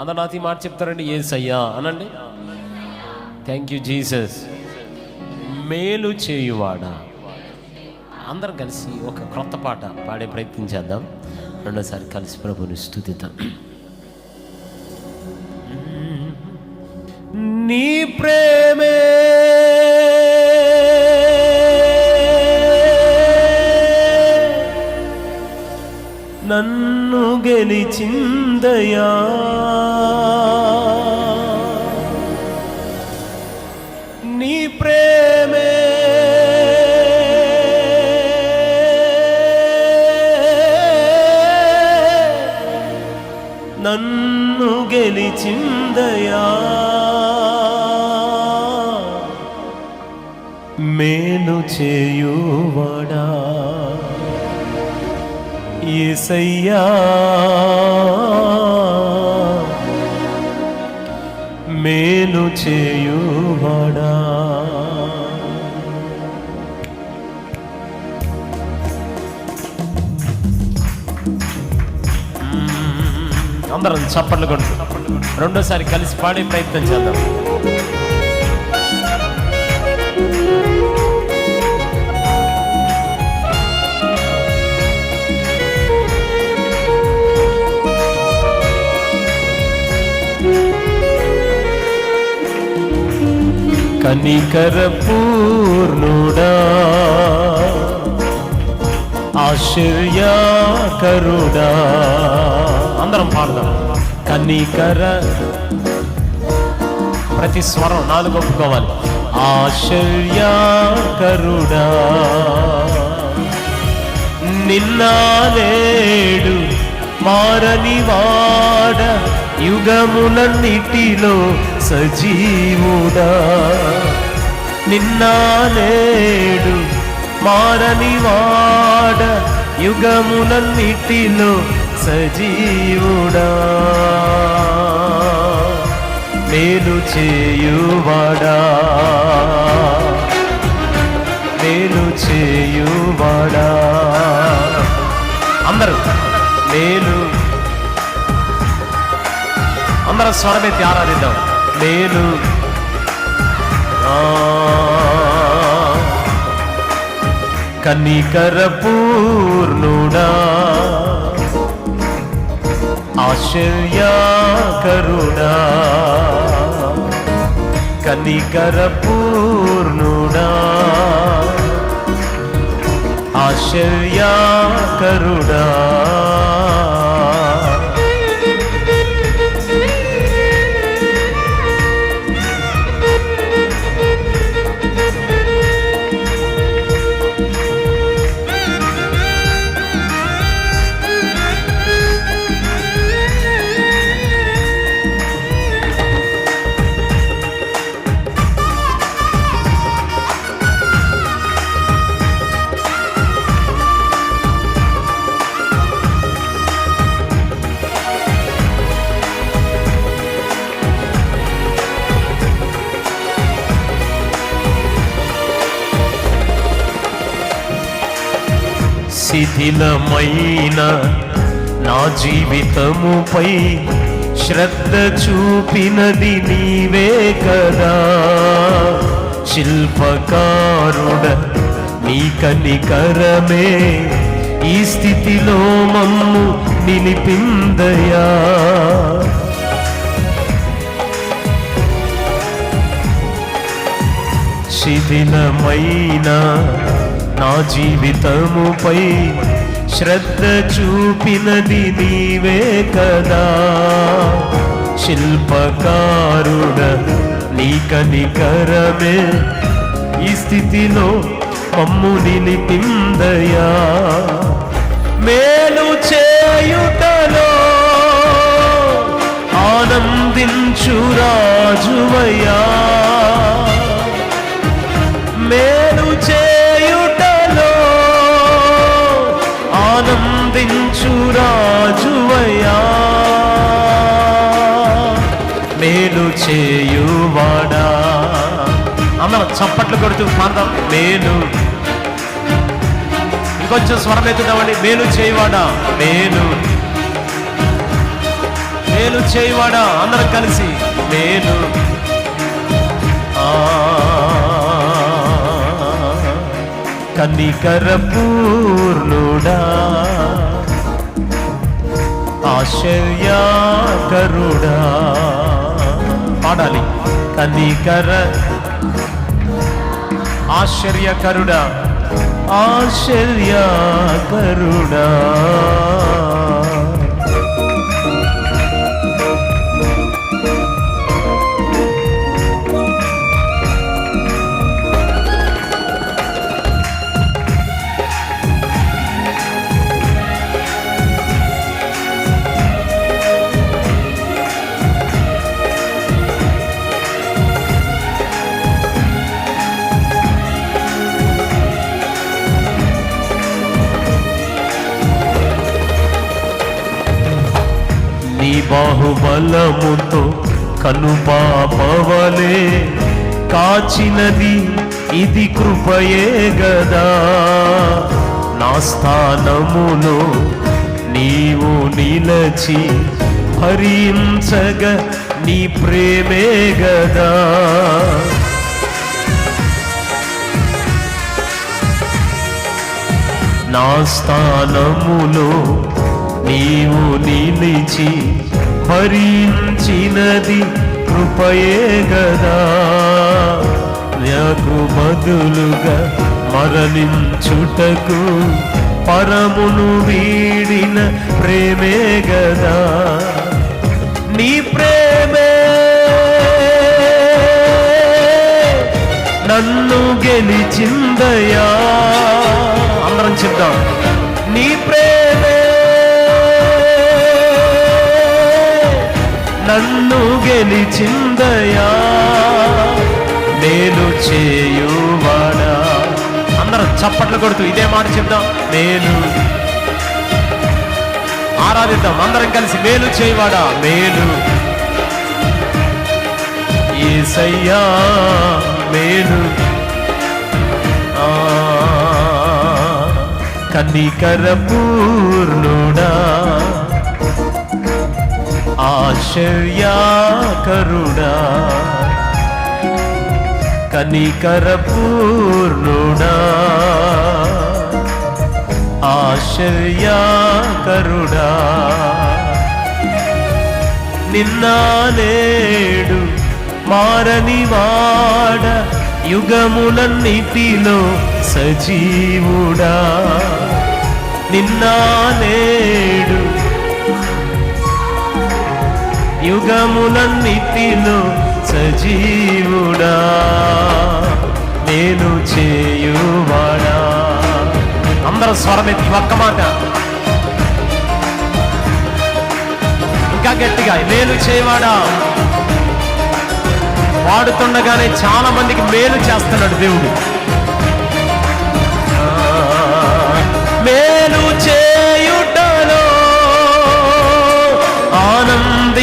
అందరు నాతో ఈ మాట చెప్తారండి ఏస్ అయ్యా అనండి. థ్యాంక్ యూ జీసస్ మేలు చేయువాడా? అందరం కలిసి ఒక క్రొత్త పాట పాడే ప్రయత్నం చేద్దాం. రెండోసారి కలిసి ప్రభుని స్థుతిద్దాం. నీ ప్రే నన్ను గెలిచిందయా? నీ ప్రేమే. నన్ను గెలిచిందయా? మేలు చేయువాడా? ఏసయ్యా. మేలు చేయువాడా. అందరం చప్పట్లు కొట్టు. రెండోసారి కలిసి పాడే ప్రయత్నం చేద్దాం. కనికర పూర్ణుడా. ఆశ్చర్యకరుడా అందరం పాడదాం. కనికర. ప్రతి స్వరం నాలుగు ఒప్పుకోవాలి. ఆశ్చర్యకరుడా నిన్న నేడు మారని వాడ యుగములన్నిటిలో సజీవుడా. నిన్నా నేడు మారని వాడ యుగములన్నిటిలో సజీవుడా. మేలు చేయువాడా. మేలు చేయువాడా. అందరూ మేలు అందరం స్వరమెత్తి ఆరాధిద్దాం. నేను ఆ, కనికర పూర్ణుడా ఆశ్చర్యకరుడా కనికర పూర్ణుడా ఆశ్చర్యకరుడా. శిథిలమైన నా జీవితముపై శ్రద్ధ చూపినది నీవే కదా. శిల్పకారుడ నీ కనికరమే ఈ స్థితిలో మమ్ము నిలిపిందయా. శిథిలమైన నా జీవితముపై శ్రద్ధ చూపినది నీవే కదా. శిల్పకారుడ నీ కనికరమే ఈ స్థితిలో మమ్ము నిలిపిందయా చప్పట్లు కొడుతూ పాడదాం మేలు. ఇంకొంచెం స్వరం ఎత్తుదామండి. మేలు చేయవాడా. మేలు. మేలు చేయవాడా. అందరం కలిసి. మేలు. ఆ. కనికర పూర్ణుడా ఆశ్చర్యకరుడా. పాడాలి. కనికర ఆశ్చర్యకరుడా. ఆశ్చర్యకరుడా. బాహుబలముతో కనుపాపవలే కాచినది ఇది కృపయే గదా. నా స్థానములో నీవు నిలచి హరించగ నీ ప్రేమే గదా. నా స్థానములో నీవు నిలిచి భరించినది కృపయే గదా. నాకు బదులుగా మరణించుటకు పరమును వీడిన ప్రేమే గదా. నీ ప్రేమే నన్ను గెలిచిందయా. అందరం చెప్దాం. నీ ప్రేమ నన్ను గెలిచిందయా నేను చేయువాడా? అందరం చప్పట్లు కొడుతూ ఇదే మాట చెప్దాం. నేను ఆరాధిద్దాం. అందరం కలిసి మేలు చేయవాడా? మేలు ఏసయ్యా మేలు ఆ, పూర్ణుడా. ఆశ్చర్యాకరుడా కనికర పూర్ణుడా ఆశ్చర్యాకరుడా నిన్న నేడు మారని వాడ యుగములన్నిటిలో సజీవుడా. నిన్న నేడు యుగములన్నిటిలో సజీవుడా నేను చేయువాడా. అందరూ స్వరమెత్తి ఒక్క మాట. ఇంకా గట్టిగా మేలు చేయవాడా. వాడుతుండగానే చాలా మందికి మేలు చేస్తున్నాడు దేవుడు.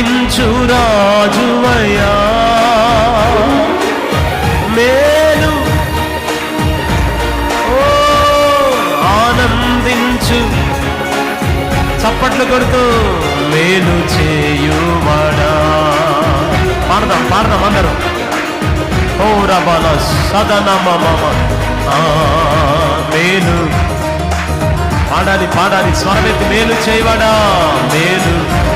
ఆనందించు రాజువయ్యా మేలు. ఓ ఆనందించు. చప్పట్లు కొడుతూ మేలు చేయువాడా. పాడదాం పాడదాం అందరూ. ఓ రబాల సదన మమ. మేలు. పాడాలి పాడాలి. స్వరమెత్తి మేలు చేయవాడా. మేలు.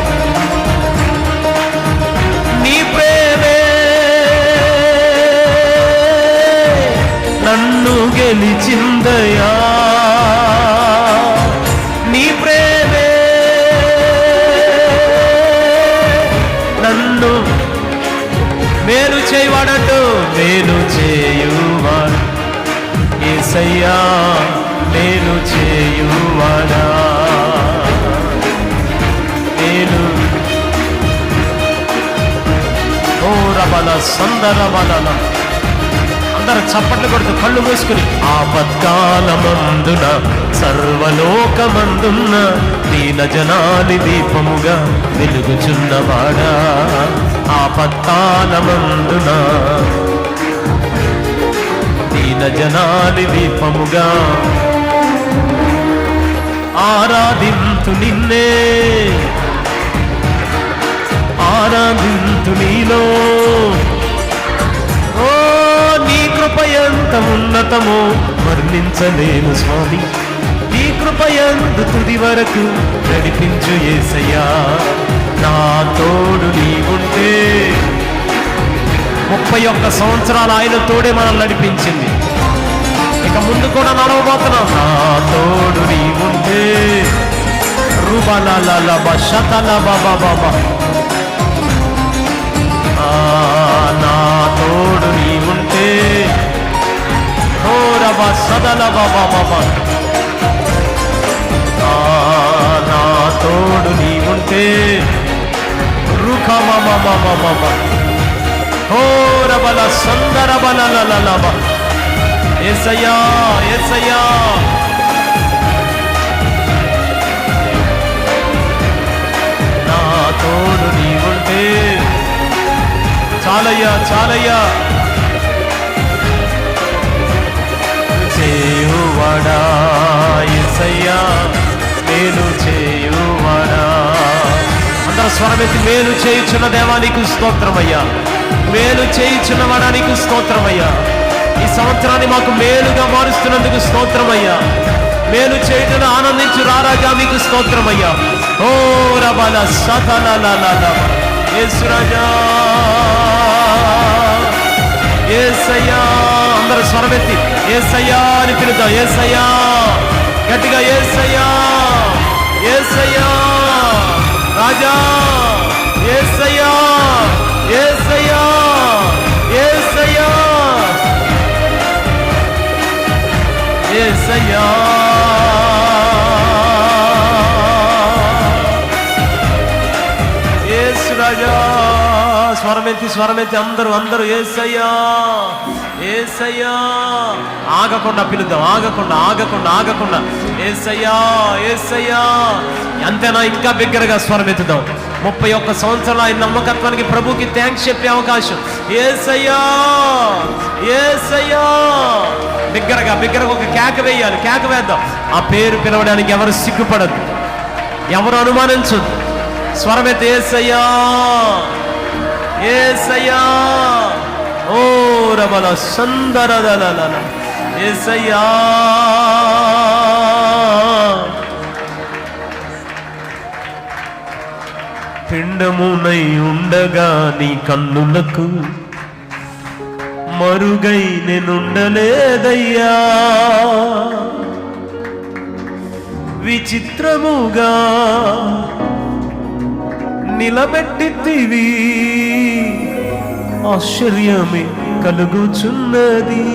నన్ను గెలిచిందయా? నీ ప్రేమే. నన్ను మేలు చేయవాడట్టు మేలు చేయువాడు. ఏసయ్యా మేలు చేయువాడా? మేలు. ఓ రబల సందర బలన అందరూ చప్పట్లు కొడుతూ కళ్ళు మూసుకుని ఆపత్కాలమందున సర్వలోకమందున్న దీన జనాని దీపముగా వెలుగుచున్నవాడా ఆపత్కాలమందున దీన జనాని దీపముగా ఆరాధింతు నిన్నే. ఆరాధింతు నీలో. ఎంత ఉన్నతమో వర్ణించలేను స్వామి. నీ కృపయందు తుది వరకు నడిపించు ఏసయ్యా. నా తోడు నీవుంటే. ముప్పై ఒక్క సంవత్సరాలు ఆయన తోడే మనల్ని నడిపించింది. ఇక ముందు కూడా నడవబోతున్నాం. నా తోడు నీవుంటే. రూబాల శతల బాబా బాబా సదల బాబా నా తోడు నీ ఉంటే మమ మమ సందర బల లల ఎసయా ఏసయ్యా. నా తోడు నీ ఉంటే చాలయ్యా చాలయ్యా. చేయువడా ఎసయ్యా మేలు చేయువడా. అందరూ స్వరమెత్తి మేలు చేయుచున్న దేవానికి స్తోత్రమయ్యా. మేలు చేయుచున్న వాడానికి స్తోత్రమయ్యా. ఈ సంవత్సరాన్ని మాకు మేలుగా మారుస్తున్నందుకు స్తోత్రమయ్యా. మేలు చేయటం ఆనందించు రారాజా మీకు స్తోత్రమయ్యా. ఓ రబాల సతల యేసురాజా ఏసయ్యా అందరూ స్వరమెత్తి ఏసయ్యా అని పిలుద్దాం ఏసయ్యా. గట్టిగా ఏసయ్యా ఏసయ్యా. రాజా ఏసయ్యా ఏసయ్యా ఏసయ్యా. ఏసయ్యా. ఏసు రాజా. స్వరమెత్తి స్వరమెత్తి అందరూ అందరూ ఏసయ్యా ఏసయ్యా. ఆగకుండా పిలుద్దాం ఆగకుండా ఆగకుండా ఆగకుండా. ఏసయ్యా ఏసయ్యా. అంతేనా ఇంకా బిగ్గరగా స్వరమెత్తుదాం. ముప్పై ఒక్క సంవత్సరాలు ఆయన నమ్మకత్వానికి ప్రభుకి థ్యాంక్స్ చెప్పే అవకాశం. ఏసయ్యా ఏసయ్యా. బిగ్గరగా బిగ్గరగా ఒక కేక వేయాలి కేక వేద్దాం. ఆ పేరు పిలవడానికి ఎవరు సిగ్గుపడదు ఎవరు అనుమానించదు స్వరమెత్తి ఏసయ్యా. ఏసయ్యా! ఓ రబల సుందరదల ఏసయ్యా! పిండమునై ఉండగా నీ కన్నులకు మరుగై నేనుండలేదయ్యా. విచిత్రముగా నిలబెట్టితివి. ఆశ్చర్యమే కలుగుచున్నది.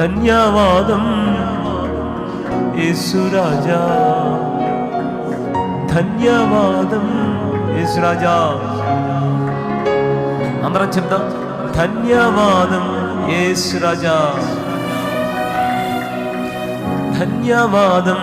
ధన్యవాదం యేసురాజా ధన్యవాదం యేసురాజా అందరం చెప్దాం. ధన్యవాదం యేసురాజా ధన్యవాదం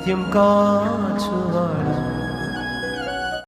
నిత్యం కాచువాడా